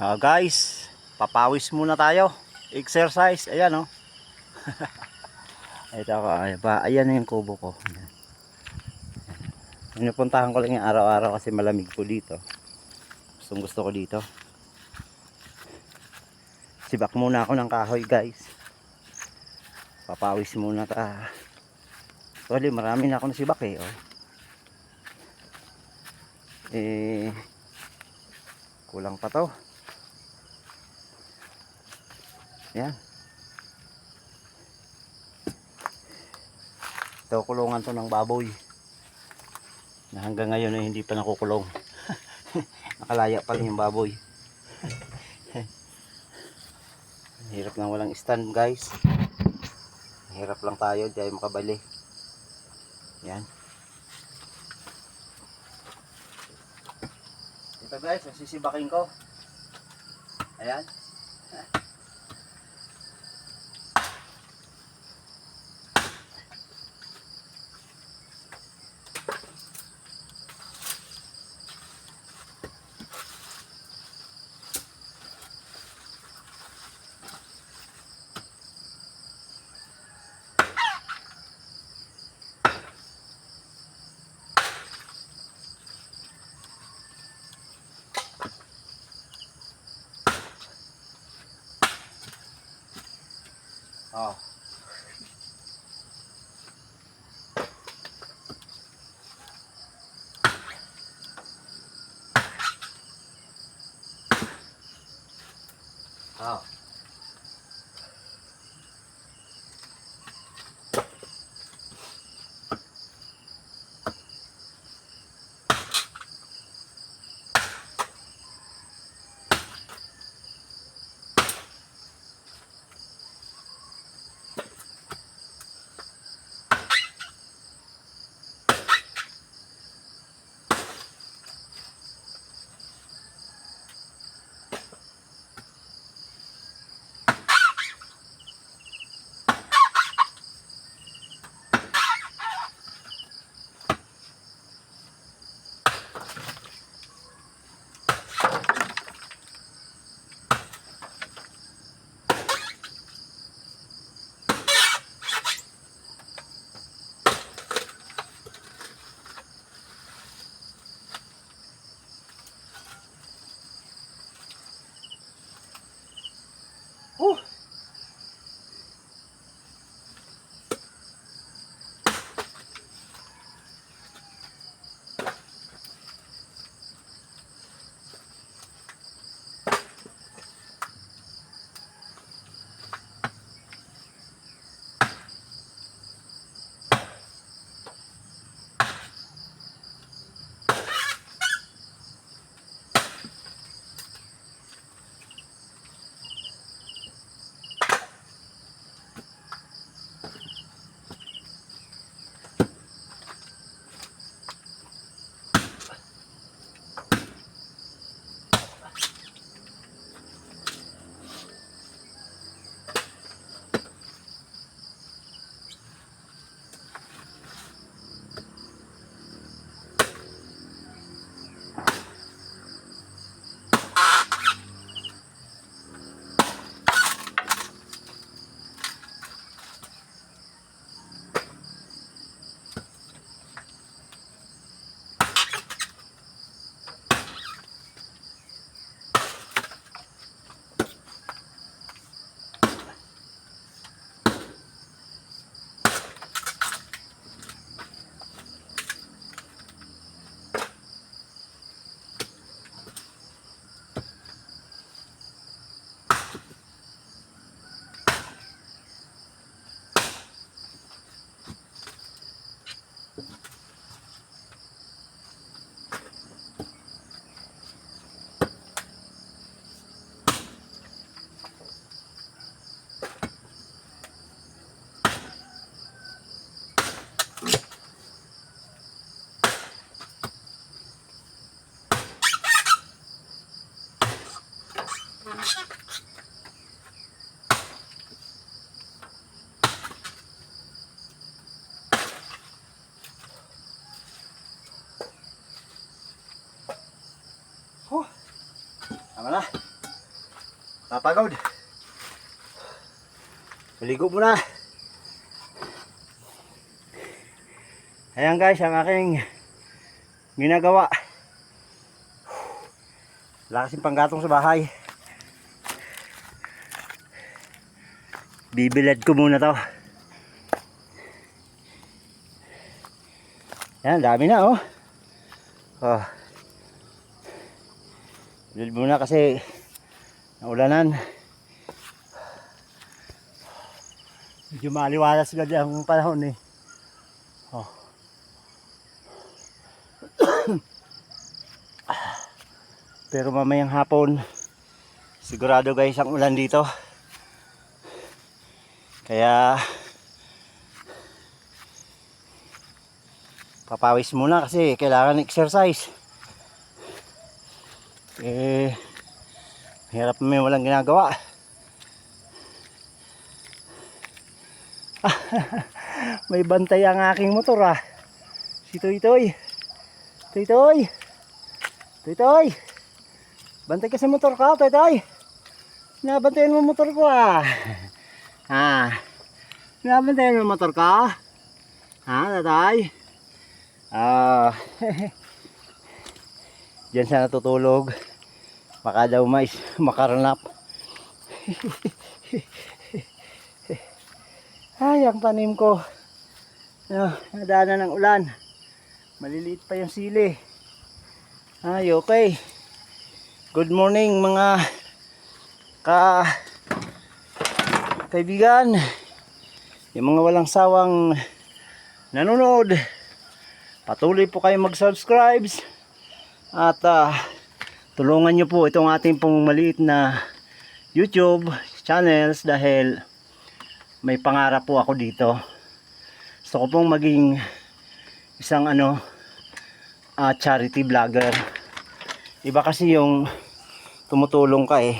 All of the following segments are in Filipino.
Ah, guys, papawis muna tayo. Exercise, ayan oh. Ito ako, ay, ba, ayan yung kubo ko. Pinupuntahan ko lang yung araw-araw kasi malamig po dito. Gustong gusto ko dito. Sibak muna ako ng kahoy guys. Papawis muna ta. Actually, marami na ako nasibak eh. Oh. Eh, kulang pa to. Yan. Ito kulungan to ng baboy. Na hanggang ngayon ay hindi pa nakukulong. Nakalaya pa rin yung baboy. Hirap na walang stand guys. Hirap lang tayo, tayo makabali. Yan. Ito guys, sisibakin ko. Ayan. Oh. Papagod. Maligo muna. Ayan guys, ang aking ginagawa. Wala kasing panggatong sa bahay. Bibilad ko muna to. Yan, dami na oh. Oh. Bilad muna kasi naulanan. Medyo maliwalas agad ang panahon eh. Oh. Pero mamayang hapon, sigurado guys ang ulan dito. Kaya papawis muna kasi kailangan exercise. Eh, hirap may walang ginagawa. may bantay ang aking motor ah. Si Toy Toy. Toy Toy. Toy Toy. Bantay ka sa motor ka, Toy Toy. Nabantayan mo motor ko ah. Ha? Nabantayan mo motor ka? Ha, tatay? Ah. Diyan siya natutulog. Baka daw mais makaranap. Ay, ang tanim ko. Ah, nadaanan ng ulan. Maliliit pa yung sili. Ay, okay. Good morning mga ka kaibigan. Yung mga walang sawang nanonood. Patuloy po kayo mag-subscribe. At ah, tulungan nyo po itong ating pong na YouTube channels dahil may pangarap po ako dito. Gusto ko pong maging isang ano ah, charity vlogger. Iba kasi yung tumutulong ka eh.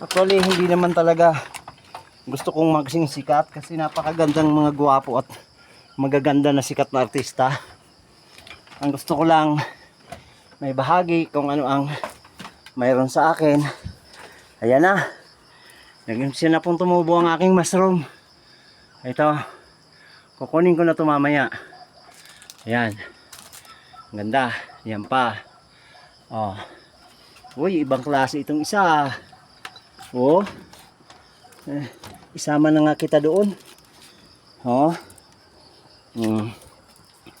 Actually, hindi naman talaga gusto kong magsing sikat kasi napakagandang mga gwapo at magaganda na sikat na artista. Ang gusto ko lang may bahagi kung ano ang mayroon sa akin. Ayan na. Nag-impsya na pong tumubo ang aking mushroom. Ito. Kukunin ko na ito mamaya. Ayan. Ganda. Yan pa. Oh. Uy, ibang klase itong isa. Oh. Eh, isama na nga kita doon. Oh. Mm.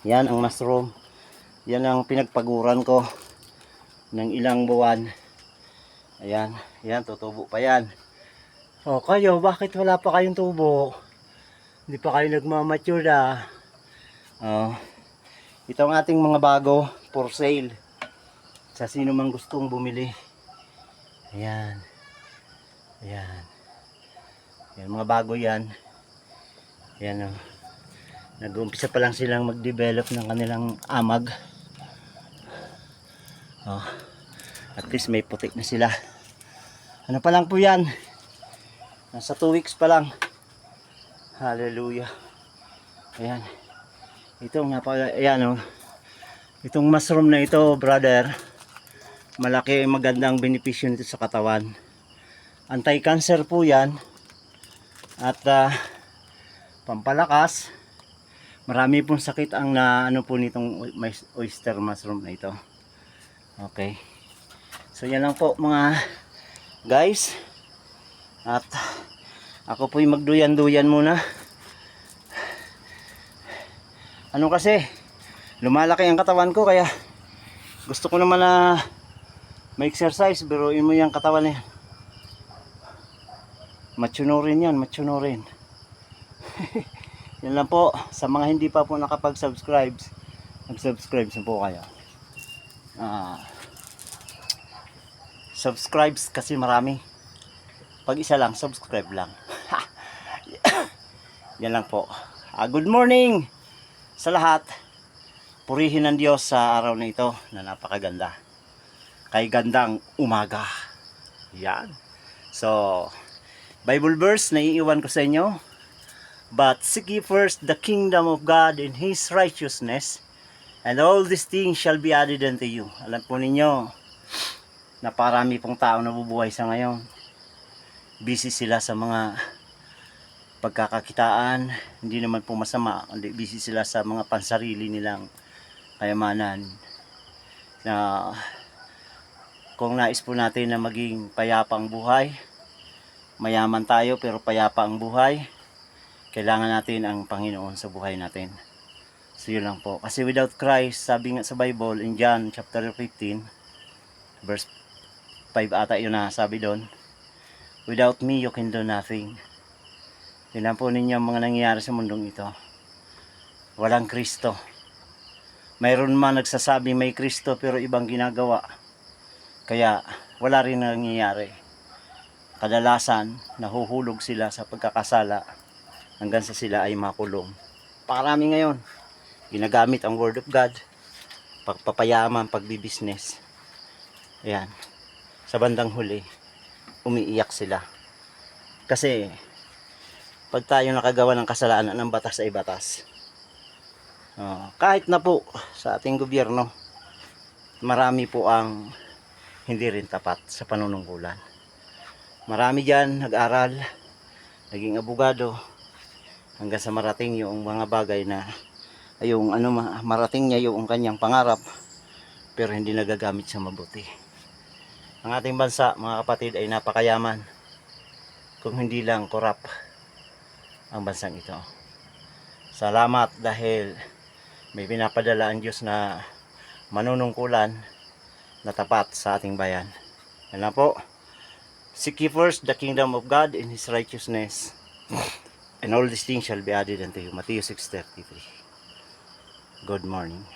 Yan ang mushroom. Yan ang pinagpaguran ko ng ilang buwan. Ayan, yan tutubo pa yan. O kayo, bakit wala pa kayong tubo? Hindi pa kayo nagmamature na. Oh. Ito ang ating mga bago for sale. Sa sino mang gustong bumili. Ayan. Ayan. Yan mga bago yan. Ayan o. Nag-uumpisa pa lang silang mag-develop ng kanilang amag. Oh. At least may puti na sila. Ano pa lang po yan? Nasa 2 weeks pa lang. Hallelujah. Ayan. Ito nga pala, ayan o. Itong mushroom na ito, brother, malaki magandang benepisyo nito sa katawan. Anti-cancer po yan. At ah, pampalakas. Marami pong sakit ang na ano po nitong oy- oyster mushroom na ito. Okay. So yan lang po mga guys. At ako po yung magduyan-duyan muna. Ano kasi, lumalaki ang katawan ko kaya gusto ko naman na may exercise pero mo yung katawan niya. Matsunurin yan, matsunurin. yan lang po, sa mga hindi pa po nakapag-subscribe, mag-subscribe na po kayo. Ah, subscribes kasi marami. Pag isa lang, subscribe lang. yan lang po. Ah, good morning sa lahat. Purihin ng Diyos sa araw na ito na napakaganda. Kay gandang umaga. Yan. So, Bible verse na iiwan ko sa inyo. But seek ye first the kingdom of God and His righteousness, and all these things shall be added unto you. Alam po ninyo, na parami pong tao nabubuhay sa ngayon. busy sila sa mga pagkakakitaan, hindi naman po masama, kundi busy sila sa mga pansarili nilang kayamanan na kung nais po natin na maging payapa ang buhay, mayaman tayo pero payapa ang buhay, kailangan natin ang Panginoon sa buhay natin. So yun lang po. Kasi without Christ, sabi nga sa Bible in John chapter 15, verse 5 ata yun na sabi doon, Without me, you can do nothing. Tingnan po ninyo ang mga nangyayari sa mundong ito. Walang Kristo. Mayroon man nagsasabi may Kristo pero ibang ginagawa. Kaya wala rin nangyayari. Kadalasan, nahuhulog sila sa pagkakasala hanggang sa sila ay makulong. Pakarami ngayon, ginagamit ang Word of God, pagpapayaman, pagbibisnes. Ayan. Sa bandang huli, umiiyak sila. Kasi, pag tayo nakagawa ng kasalanan ng batas ay batas. Oh, kahit na po sa ating gobyerno, marami po ang hindi rin tapat sa panunungkulan. Marami dyan nag-aral, naging abogado, hanggang sa marating yung mga bagay na yung ano ma- marating niya yung kanyang pangarap pero hindi nagagamit sa mabuti. Ang ating bansa, mga kapatid, ay napakayaman kung hindi lang korap ang bansang ito. Salamat dahil may pinapadala ang Diyos na manunungkulan na tapat sa ating bayan. Yan lang po. Seek ye first the kingdom of God and His righteousness and all these things shall be added unto you. Matthew 6.33 Good morning.